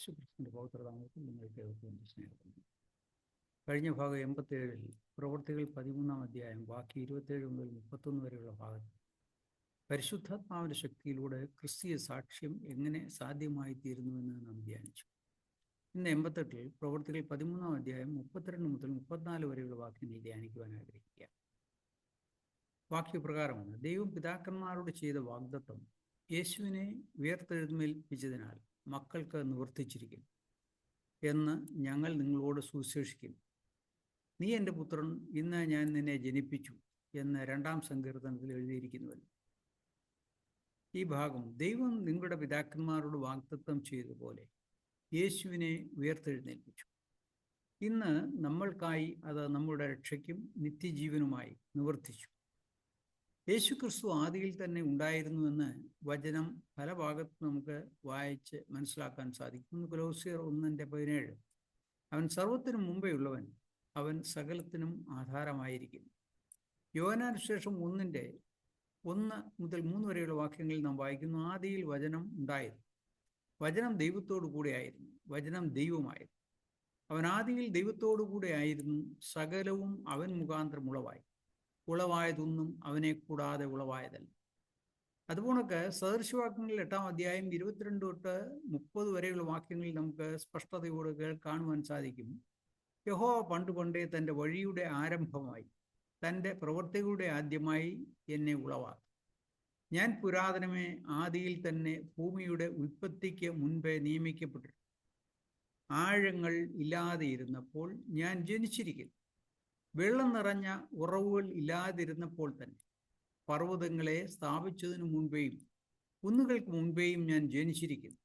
യേശുക്രിസ്തുവിന്റെ പൗത്രതാമത്തിൽ നിങ്ങൾക്ക് ഏവർക്കും സ്നേഹം. കഴിഞ്ഞ ഭാഗം എൺപത്തേഴിൽ പ്രവൃത്തികൾ പതിമൂന്നാം അധ്യായം ബാക്കി ഇരുപത്തേഴ് മുതൽ മുപ്പത്തൊന്ന് വരെയുള്ള ഭാഗത്ത് പരിശുദ്ധാത്മാവിന്റെ ശക്തിയിലൂടെ ക്രിസ്തീയ സാക്ഷ്യം എങ്ങനെ സാധ്യമായി തീരുന്നുവെന്ന് നാം ധ്യാനിച്ചു. ഇന്ന് എൺപത്തെട്ടിൽ പ്രവൃത്തികൾ പതിമൂന്നാം അധ്യായം മുപ്പത്തിരണ്ട് മുതൽ മുപ്പത്തിനാല് വരെയുള്ള വാക്യങ്ങൾ ധ്യാനിക്കുവാൻ ആഗ്രഹിക്കുക. വാക്യപ്രകാരമാണ് ദൈവം പിതാക്കന്മാരോട് ചെയ്ത വാഗ്ദത്വം യേശുവിനെ ഉയർത്തെഴുന്നേൽപ്പിച്ചതിനാൽ മക്കൾക്ക് നിവർത്തിച്ചിരിക്കും എന്ന് ഞങ്ങൾ നിങ്ങളോട് സുശേഷിക്കും നീ എന്റെ പുത്രൻ ഇന്ന് ഞാൻ നിന്നെ ജനിപ്പിച്ചു എന്ന് രണ്ടാം സങ്കീർത്തനത്തിൽ എഴുതിയിരിക്കുന്നുവല്ലോ ഈ ഭാഗം ദൈവം നിങ്ങളുടെ പിതാക്കന്മാരോട് വാഗ്ദത്വം ചെയ്തതുപോലെ യേശുവിനെ ഉയർത്തെഴുന്നേൽപ്പിച്ചു. ഇന്ന് നമ്മൾക്കായി അത് നമ്മുടെ രക്ഷയ്ക്കും നിത്യജീവനുമായി നിവർത്തിച്ചു. യേശു ക്രിസ്തു ആദിയിൽ തന്നെ ഉണ്ടായിരുന്നു എന്ന് വചനം പല ഭാഗത്ത് നമുക്ക് വായിച്ച് മനസ്സിലാക്കാൻ സാധിക്കും. കുലോസിയർ ഒന്നിന്റെ പതിനേഴ്. അവൻ സർവത്തിനും മുമ്പേ ഉള്ളവൻ അവൻ സകലത്തിനും ആധാരമായിരിക്കുന്നു യോനാനുശേഷം ഒന്നിന്റെ ഒന്ന് മുതൽ മൂന്ന് വരെയുള്ള വാക്യങ്ങളിൽ നാം വായിക്കുന്നു ആദിയിൽ വചനം ഉണ്ടായിരുന്നു. വചനം ദൈവത്തോടു കൂടെ ആയിരുന്നു. വചനം ദൈവമായിരുന്നു അവൻ ആദിയിൽ ദൈവത്തോടു കൂടെ ആയിരുന്നു. സകലവും അവൻ മുഖാന്തരം ഉളവായതൊന്നും അവനെ കൂടാതെ ഉളവായതല്ല. അതുപോണക്ക് സദൃശവാക്യങ്ങളിൽ എട്ടാം അധ്യായം ഇരുപത്തിരണ്ട് തൊട്ട് മുപ്പത് വരെയുള്ള വാക്യങ്ങളിൽ നമുക്ക് സ്പഷ്ടതയോട് കേൾക്കാണുവാൻ സാധിക്കും. യഹോ പണ്ട് പണ്ടേ തന്റെ വഴിയുടെ ആരംഭമായി തന്റെ പ്രവൃത്തികളുടെ ആദ്യമായി എന്നെ ഉളവാക്കി. ഞാൻ പുരാതനമേ ആദിയിൽ തന്നെ ഭൂമിയുടെ ഉൽപ്പത്തിക്ക് മുൻപേ നിയമിക്കപ്പെട്ടിരുന്നു ആഴങ്ങൾ ഇല്ലാതെ ഇരുന്നപ്പോൾ ഞാൻ ജനിച്ചിരിക്കുന്നു. വെള്ളം നിറഞ്ഞ ഉറവുകൾ ഇല്ലാതിരുന്നപ്പോൾ തന്നെ പർവതങ്ങളെ സ്ഥാപിച്ചതിനു മുൻപേയും കുന്നുകൾക്ക് മുൻപേയും ഞാൻ ജനിച്ചിരിക്കുന്നു.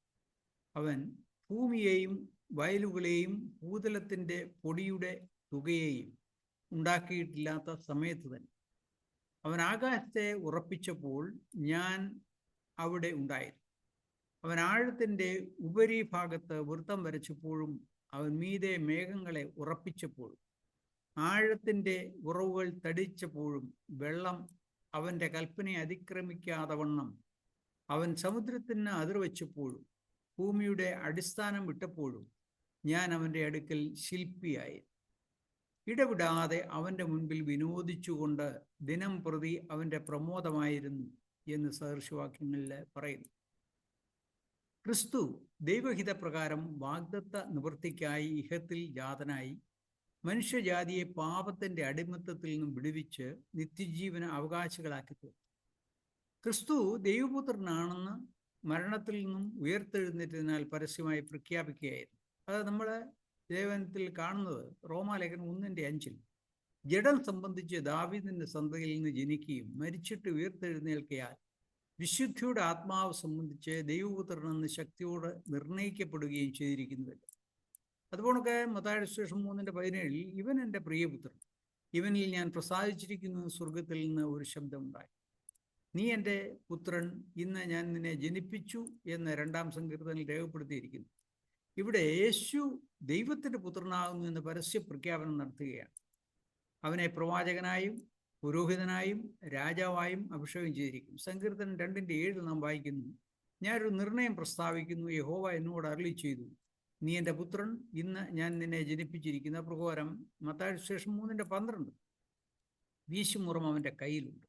അവൻ ഭൂമിയെയും വയലുകളെയും ഭൂതലത്തിന്റെ പൊടിയുടെ തുകയെയും ഉണ്ടാക്കിയിട്ടില്ലാത്ത സമയത്ത് തന്നെ അവൻ ആകാശത്തെ ഉറപ്പിച്ചപ്പോൾ ഞാൻ അവിടെ ഉണ്ടായിരുന്നു. അവൻ ആഴത്തിന്റെ ഉപരിഭാഗത്ത് വൃത്തം വരച്ചപ്പോഴും അവൻ മീതെ മേഘങ്ങളെ ഉറപ്പിച്ചപ്പോഴും ആഴത്തിന്റെ ഉറവുകൾ തടിച്ചപ്പോഴും വെള്ളം അവന്റെ കൽപ്പനയെ അതിക്രമിക്കാതെ വണ്ണം. അവൻ സമുദ്രത്തിന് അതിർവച്ചപ്പോഴും ഭൂമിയുടെ അടിസ്ഥാനം വിട്ടപ്പോഴും ഞാൻ അവന്റെ അടുക്കൽ ശില്പിയായി. ഇടവിടാതെ അവന്റെ മുൻപിൽ വിനോദിച്ചുകൊണ്ട് ദിനം പ്രതി അവന്റെ പ്രമോദമായിരുന്നു എന്ന് സഹർഷവാക്യങ്ങളിൽ പറയുന്നു. ക്രിസ്തു ദൈവഹിത പ്രകാരം വാഗ്ദത്ത നിവൃത്തിക്കായി ഇഹത്തിൽ ജാതനായി മനുഷ്യജാതിയെ പാപത്തിന്റെ അടിമത്തത്തിൽ നിന്നും വിടുവിച്ച് നിത്യജീവന അവകാശികളാക്കി തീർത്തു. ക്രിസ്തു ദൈവപുത്രനാണെന്ന് മരണത്തിൽ നിന്നും ഉയർത്തെഴുന്നേറ്റതിനാൽ പരസ്യമായി പ്രഖ്യാപിക്കുകയായിരുന്നു. അത് നമ്മൾ ദേവനത്തിൽ കാണുന്നത് റോമാലേഖനം ഒന്നിന്റെ അഞ്ചിൽ ജഡം സംബന്ധിച്ച് ദാവിദിന്റെ സന്തതിയിൽ നിന്ന് ജനിക്കുകയും മരിച്ചിട്ട് ഉയർത്തെഴുന്നേൽക്കയാൽ വിശുദ്ധിയുടെ ആത്മാവ് സംബന്ധിച്ച് ദൈവപുത്രനെന്ന് ശക്തിയോട് നിർണയിക്കപ്പെടുകയും ചെയ്തിരിക്കുന്നുവല്ലോ. അതുപോലൊക്കെ മത്തായുടെ ശേഷം മൂന്നിന്റെ പതിനേഴിൽ ഇവൻ എന്റെ പ്രിയപുത്രൻ ഇവനിൽ ഞാൻ പ്രസാദിച്ചിരിക്കുന്ന സ്വർഗത്തിൽ നിന്ന് ഒരു ശബ്ദമുണ്ടായി നീ എന്റെ പുത്രൻ ഇന്ന് ഞാൻ നിന്നെ ജനിപ്പിച്ചു എന്ന് രണ്ടാം സങ്കീർത്തനിൽ രേഖപ്പെടുത്തിയിരിക്കുന്നു. ഇവിടെ യേശു ദൈവത്തിന്റെ പുത്രനാകുന്നു എന്ന് പരസ്യ പ്രഖ്യാപനം നടത്തുകയാണ്. അവനെ പ്രവാചകനായും പുരോഹിതനായും രാജാവായും അഭിഷേകം ചെയ്തിരിക്കും സങ്കീർത്തനം രണ്ടിന്റെ ഏഴ് നാം വായിക്കുന്നു ഞാനൊരു നിർണയം പ്രസ്താവിക്കുന്നു യഹോവ എന്നോട് അരളി ചെയ്തു നീ എന്റെ പുത്രൻ. ഇന്ന് ഞാൻ നിന്നെ ജനിപ്പിച്ചിരിക്കുന്ന പ്രകാരം മത്താഴ് ശേഷം മൂന്നിന്റെ പന്ത്രണ്ട്. വീശുമുറം അവന്റെ കയ്യിലുണ്ട്.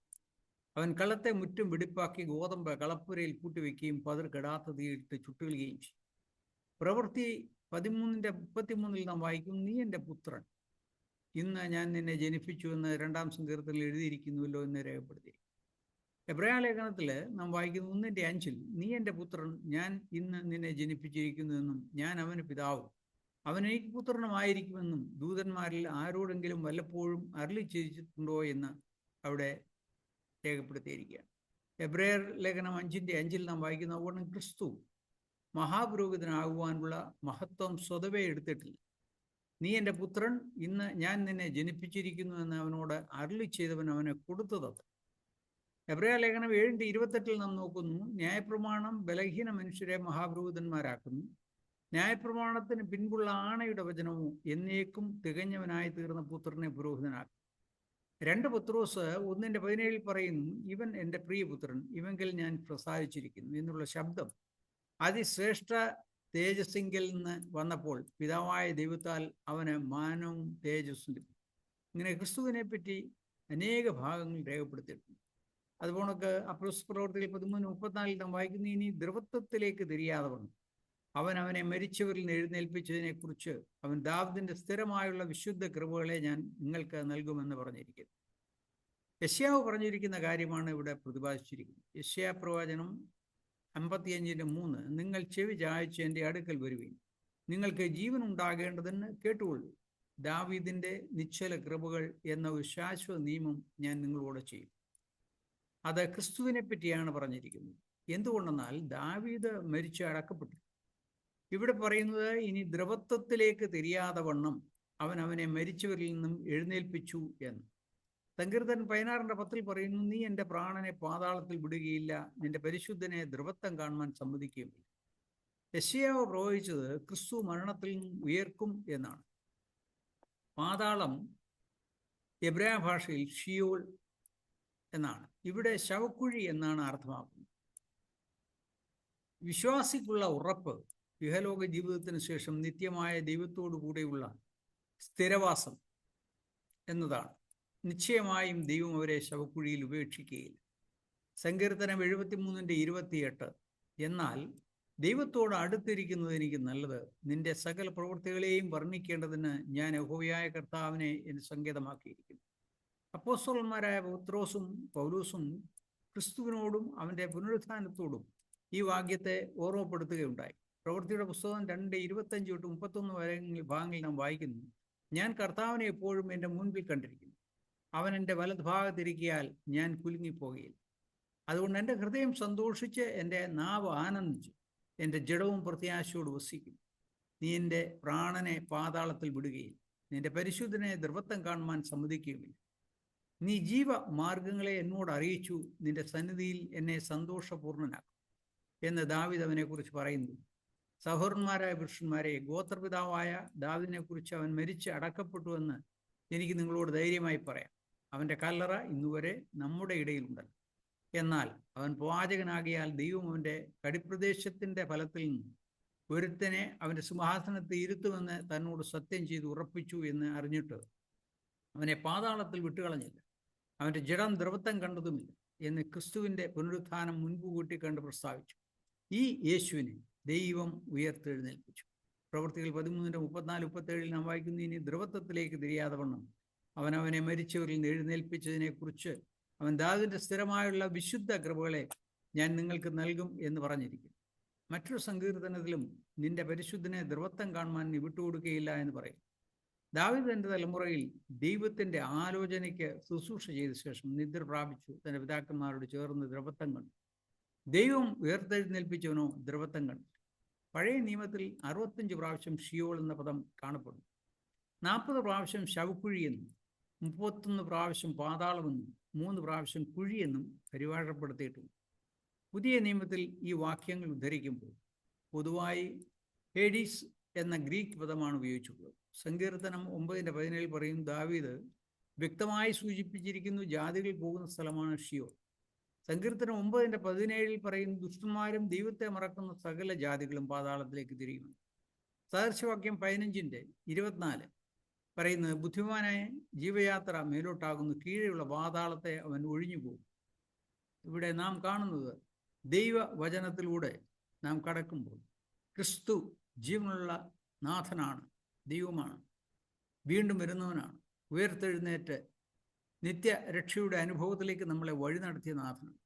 അവൻ കളത്തെ മുറ്റും വെടിപ്പാക്കി ഗോതമ്പ് കളപ്പുരയിൽ കൂട്ടിവെക്കുകയും പതിർ കെടാത്ത തീയിട്ട് ചുട്ടുകളുകയും ചെയ്യും. പ്രവൃത്തി പതിമൂന്നിന്റെ മുപ്പത്തിമൂന്നിൽ നാം വായിക്കും നീ എന്റെ പുത്രൻ. ഇന്ന് ഞാൻ നിന്നെ ജനിപ്പിച്ചു എന്ന് രണ്ടാം സങ്കീർത്തനിൽ എഴുതിയിരിക്കുന്നുവല്ലോ എന്ന് രേഖപ്പെടുത്തി. എബ്രഹാം ലേഖനത്തിൽ നാം വായിക്കുന്ന ഒന്നിന്റെ അഞ്ചിൽ നീ എന്റെ പുത്രൻ ഞാൻ ഇന്ന് നിന്നെ ജനിപ്പിച്ചിരിക്കുന്നുവെന്നും ഞാൻ അവന് പിതാവും. അവൻ എനിക്ക് പുത്രനുമായിരിക്കുമെന്നും ദൂതന്മാരിൽ ആരോടെങ്കിലും വല്ലപ്പോഴും അരളി ചെയ്തിട്ടുണ്ടോ എന്ന് അവിടെ രേഖപ്പെടുത്തിയിരിക്കുകയാണ്. എബ്രയർ ലേഖനം അഞ്ചിന്റെ അഞ്ചിൽ നാം വായിക്കുന്ന ഉടൻ ക്രിസ്തു മഹാപുരോഹിതനാകുവാനുള്ള മഹത്വം സ്വതവേ എടുത്തിട്ടില്ല. നീ എന്റെ പുത്രൻ ഇന്ന് ഞാൻ നിന്നെ ജനിപ്പിച്ചിരിക്കുന്നു എന്ന് അവനോട് അരളി ചെയ്തവൻ അവനെ കൊടുത്തത് എബ്രയ ലേഖനം ഏഴിന്റെ ഇരുപത്തെട്ടിൽ നാം നോക്കുന്നു ന്യായപ്രമാണം ബലഹീന മനുഷ്യരെ മഹാഭൂതന്മാരാക്കുന്നു ന്യായപ്രമാണത്തിന് പിൻപുള്ള ആണയുടെ വചനവും എന്നേക്കും തികഞ്ഞവനായി തീർന്ന പുത്രനെ പുരോഹിതനാക്കും. രണ്ട് പുത്രോസ് ഒന്നിന്റെ പതിനേഴിൽ പറയുന്നു ഇവൻ എന്റെ പ്രിയപുത്രൻ ഇവങ്കിൽ ഞാൻ പ്രസാദിച്ചിരിക്കുന്നു എന്നുള്ള ശബ്ദം അതിശ്രേഷ്ഠ തേജസ്സിങ്കിൽ നിന്ന് വന്നപ്പോൾ പിതാവായ ദൈവത്താൽ അവന് മാനവും തേജസ്സും ലഭിച്ചു ഇങ്ങനെ ക്രിസ്തുവിനെ പറ്റി അനേക ഭാഗങ്ങൾ രേഖപ്പെടുത്തിയിട്ടുണ്ട്. അതുപോണക്ക് അപ്രോസ് പ്രവർത്തികൾ പതിമൂന്ന് മുപ്പത്തിനാലിൽ നാം വായിക്കുന്ന ഇനി ദ്രവത്വത്തിലേക്ക് തിരിയാതെ വന്നു. അവൻ അവനെ മരിച്ചവരിൽ നിന്ന് എഴുന്നേൽപ്പിച്ചതിനെ കുറിച്ച് അവൻ ദാവിദിന്റെ സ്ഥിരമായുള്ള വിശുദ്ധ കൃപകളെ ഞാൻ നിങ്ങൾക്ക് നൽകുമെന്ന് പറഞ്ഞിരിക്കുന്നു. യശ്യാവ് പറഞ്ഞിരിക്കുന്ന കാര്യമാണ് ഇവിടെ പ്രതിപാദിച്ചിരിക്കുന്നത്. യശ്യാ പ്രവചനം അമ്പത്തിയഞ്ചിന്റെ മൂന്ന് നിങ്ങൾ ചെവി ചായച്ച് എന്റെ അടുക്കൽ വരുവീൻ. നിങ്ങൾക്ക് ജീവൻ ഉണ്ടാകേണ്ടതെന്ന് കേട്ടുകൊള്ളൂ. ദാവീദിന്റെ നിശ്ചല കൃപകൾ എന്ന ഒരു ശാശ്വത നിയമം ഞാൻ നിങ്ങളോട് ചെയ്യും അത് ക്രിസ്തുവിനെ പറ്റിയാണ് പറഞ്ഞിരിക്കുന്നത്. എന്തുകൊണ്ടെന്നാൽ ദാവീദ് മരിച്ചു അടക്കപ്പെട്ടു. ഇവിടെ പറയുന്നത് ഇനി ദ്രവത്വത്തിലേക്ക് തിരിയാതെ വണ്ണം അവൻ അവനെ മരിച്ചവരിൽ നിന്നും എഴുന്നേൽപ്പിച്ചു എന്ന്. സങ്കീർത്തൻ പതിനാറിന്റെ പത്തിൽ പറയുന്നു നീ എന്റെ പ്രാണനെ പാതാളത്തിൽ വിടുകയില്ല നിന്റെ പരിശുദ്ധനെ ദ്രവത്വം കാണുവാൻ സമ്മതിക്കുകയുമില്ല. യശയാവ് പ്രവചിച്ചത് ക്രിസ്തു മരണത്തിൽ ഉയർക്കും എന്നാണ്. പാതാളം എബ്രായ ഭാഷയിൽ ഷിയോൾ എന്നാണ്. ഇവിടെ ശവക്കുഴി എന്നാണ് അർത്ഥമാക്കുന്നത്. വിശ്വാസിക്കുള്ള ഉറപ്പ് ഇഹലോക ജീവിതത്തിന് ശേഷം നിത്യമായ ദൈവത്തോടു കൂടെയുള്ള സ്ഥിരവാസം എന്നതാണ്. നിശ്ചയമായും ദൈവം അവരെ ശവക്കുഴിയിൽ ഉപേക്ഷിക്കുകയില്ല. സങ്കീർത്തനം എഴുപത്തിമൂന്നിന്റെ ഇരുപത്തിയെട്ട് എന്നാൽ ദൈവത്തോട് അടുത്തിരിക്കുന്നത് എനിക്ക് നല്ലത്. നിന്റെ സകല പ്രവൃത്തികളെയും വർണിക്കേണ്ടതിന് ഞാൻ യഹോവയായ കർത്താവിനെ എന്ന് സങ്കേതമാക്കിയിരിക്കുന്നു. അപ്പോസ്തലന്മാരായ പൗത്രോസും പൗലൂസും ക്രിസ്തുവിനോടും അവന്റെ പുനരുത്ഥാനത്തോടും ഈ വാക്യത്തെ ഓർമ്മപ്പെടുത്തുകയുണ്ടായി. പ്രവൃത്തിയുടെ പുസ്തകം രണ്ട് ഇരുപത്തഞ്ച് തൊട്ട് മുപ്പത്തൊന്ന് വരെ ഭാഗങ്ങളിൽ നാം വായിക്കുന്നു. ഞാൻ കർത്താവിനെ എപ്പോഴും എന്റെ മുൻപിൽ കണ്ടിരിക്കുന്നു. അവൻ എന്റെ വലതുഭാഗത്തിരിക്കിയാൽ ഞാൻ കുലുങ്ങിപ്പോകുകയില്ല അതുകൊണ്ട് എന്റെ ഹൃദയം സന്തോഷിച്ച് എന്റെ നാവ് ആനന്ദിച്ചു എന്റെ ജഡവും പ്രത്യാശയോട് വസിക്കും നീ എന്റെ പ്രാണനെ പാതാളത്തിൽ വിടുകയില്ല. നിന്റെ പരിശുദ്ധനെ ദ്രവത്വം കാണുവാൻ സമ്മതിക്കുകയുമില്ല. നീ ജീവ മാർഗങ്ങളെ എന്നോട് അറിയിച്ചു. നിന്റെ സന്നിധിയിൽ എന്നെ സന്തോഷപൂർണനാക്കും എന്ന് ദാവിദ് അവനെ കുറിച്ച് പറയുന്നു. സഹോദരന്മാരായ പുരുഷന്മാരെ ഗോത്രപിതാവായ ദാവിദിനെ കുറിച്ച് അവൻ മരിച്ച് അടക്കപ്പെട്ടു എന്ന് എനിക്ക് നിങ്ങളോട് ധൈര്യമായി പറയാം. അവന്റെ കല്ലറ ഇന്നുവരെ നമ്മുടെ ഇടയിലുണ്ടല്ലോ. എന്നാൽ അവൻ പ്രവാചകനാകിയാൽ ദൈവം അവന്റെ കടിപ്രദേശത്തിന്റെ ഫലത്തിൽ നിന്ന് ഒരുത്തനെ അവന്റെ സിംഹാസനത്തിൽ ഇരുത്തുമെന്ന് തന്നോട് സത്യം ചെയ്ത് ഉറപ്പിച്ചു എന്ന് അറിഞ്ഞിട്ട് അവനെ പാതാളത്തിൽ വിട്ടുകളഞ്ഞില്ല. അവന്റെ ജഡം ദ്രവത്വം കണ്ടതുമില്ല എന്ന് ക്രിസ്തുവിന്റെ പുനരുത്ഥാനം മുൻപ് കൂട്ടി കണ്ട് പ്രസ്താവിച്ചു. ഈ യേശുവിനെ ദൈവം ഉയർത്തെഴുന്നേൽപ്പിച്ചു. പ്രവൃത്തികൾ പതിമൂന്നിന്റെ മുപ്പത്തിനാല് മുപ്പത്തേഴിൽ നാം വായിക്കുന്ന ഇനി ദ്രവത്വത്തിലേക്ക് തിരിയാതെ വണ്ണം. അവൻ അവനെ മരിച്ചവരിൽ നിന്ന് എഴുന്നേൽപ്പിച്ചതിനെ കുറിച്ച് അവൻ ദാവിന്റെ സ്ഥിരമായുള്ള വിശുദ്ധ കൃപകളെ ഞാൻ നിങ്ങൾക്ക് നൽകും എന്ന് പറഞ്ഞിരിക്കും മറ്റൊരു സങ്കീർത്തനത്തിലും നിന്റെ പരിശുദ്ധനെ ദ്രവത്വം കാണുവാൻ നീ വിട്ടുകൊടുക്കുകയില്ല എന്ന് പറയും ദാവിദ് തന്റെ തലമുറയിൽ ദൈവത്തിന്റെ ആലോചനയ്ക്ക് ശുശ്രൂഷ ചെയ്ത ശേഷം നിദ്ര പ്രാപിച്ചു. തന്റെ പിതാക്കന്മാരോട് ചേർന്ന് ദ്രവത്വം കണ്ടു. ദൈവം ഉയർത്തെഴുന്നേൽപ്പിച്ചവനോ ദ്രവത്വം കണ്ടു. പഴയ നിയമത്തിൽ അറുപത്തഞ്ച് പ്രാവശ്യം ഷിയോൾ എന്ന പദം കാണപ്പെടുന്നു. നാൽപ്പത് പ്രാവശ്യം ശവക്കുഴിയെന്നും മുപ്പത്തൊന്ന് പ്രാവശ്യം പാതാളമെന്നും മൂന്ന് പ്രാവശ്യം കുഴിയെന്നും പരിഭാഷപ്പെടുത്തിയിട്ടുണ്ട്. പുതിയ നിയമത്തിൽ ഈ വാക്യങ്ങൾ ഉദ്ധരിക്കുമ്പോൾ പൊതുവായി ഹേഡീസ് എന്ന ഗ്രീക്ക് പദമാണ് ഉപയോഗിച്ചിട്ടുള്ളത് സങ്കീർത്തനം ഒമ്പതിന്റെ പതിനേഴിൽ പറയും ദാവീദ് വ്യക്തമായി സൂചിപ്പിച്ചിരിക്കുന്നു ജാതികൾ പോകുന്ന സ്ഥലമാണ് ഷിയോ സങ്കീർത്തനം ഒമ്പതിന്റെ പതിനേഴിൽ പറയും ദുഷ്ടന്മാരും ദൈവത്തെ മറക്കുന്ന സകല ജാതികളും പാതാളത്തിലേക്ക് തിരിയുന്നു. സദർശവാക്യം പതിനഞ്ചിന്റെ ഇരുപത്തിനാല് പറയുന്നത് ബുദ്ധിമാനായ ജീവയാത്ര മേലോട്ടാകുന്നു കീഴെയുള്ള പാതാളത്തെ അവൻ ഒഴിഞ്ഞു പോകും. ഇവിടെ നാം കാണുന്നത് ദൈവവചനത്തിലൂടെ നാം കടക്കുമ്പോൾ ക്രിസ്തു ജീവനുള്ള നാഥനാണ് ദൈവമാണ്. വീണ്ടും വരുന്നവനാണ്. ഉയർത്തെഴുന്നേറ്റ് നിത്യ രക്ഷയുടെ അനുഭവത്തിലേക്ക് നമ്മളെ വഴി നടത്തിയ നാഥനാണ്.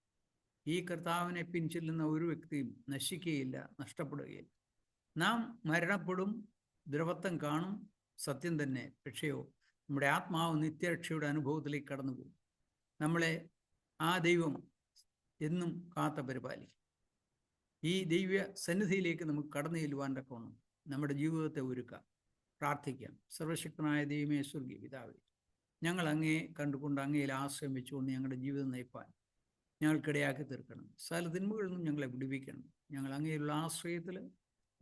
ഈ കർത്താവിനെ പിൻചെല്ലുന്ന ഒരു വ്യക്തിയും നശിക്കുകയില്ല നഷ്ടപ്പെടുകയില്ല. നാം മരണപ്പെടും ദ്രവത്വം കാണും സത്യം തന്നെ. രക്ഷയോ നമ്മുടെ ആത്മാവ് നിത്യരക്ഷയുടെ അനുഭവത്തിലേക്ക് കടന്നുപോകും. നമ്മളെ ആ ദൈവം എന്നും കാത്ത പരിപാലിക്കും. ഈ ദൈവ സന്നിധിയിലേക്ക് നമുക്ക് കടന്നു ചെല്ലുവാൻ തക്കവണ്ണം നമ്മുടെ ജീവിതത്തെ ഒരുക്കാം പ്രാർത്ഥിക്കാം. സർവശക്തനായ ദൈവമേ സ്വർഗീയ പിതാവേ ഞങ്ങൾ അങ്ങേ കണ്ടുകൊണ്ട് അങ്ങയിൽ ആശ്രയം വെച്ചുകൊണ്ട് ഞങ്ങളുടെ ജീവിതം നയിപ്പാൻ ഞങ്ങൾക്കിടയാക്കി തീർക്കണം. സകല തിന്മകളിൽ നിന്നും ഞങ്ങളെ വിടുവിക്കണം. ഞങ്ങൾ അങ്ങേയുള്ള ആശ്രയത്തിൽ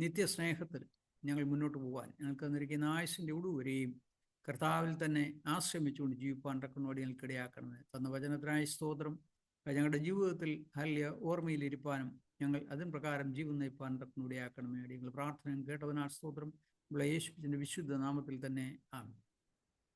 നിത്യസ്നേഹത്തിൽ ഞങ്ങൾ മുന്നോട്ട് പോകാൻ ഞങ്ങൾക്ക് തന്നിരിക്കുന്ന ആയുസിന്റെ ഒടുവരെയും കർത്താവിൽ തന്നെ ആശ്രമിച്ചുകൊണ്ട് ജീവിപ്പാൻ തക്കനോട് ഞങ്ങൾക്കിടയാക്കണമെന്ന് തന്ന വചനത്തിനായ സ്തോത്രം. ഞങ്ങളുടെ ജീവിതത്തിൽ ഹല്യ ഓർമ്മയിലിരിപ്പാനും ഞങ്ങൾ അതിൻ പ്രകാരം ജീവൻ നയിപ്പാൻ തക്കനൂടെയാക്കണമേ. ഞങ്ങൾ പ്രാർത്ഥന കേട്ടവനാൽ സ്തോത്രം. ഉള്ള യേശുവിന്റെ വിശുദ്ധ നാമത്തിൽ തന്നെ ആമേൻ.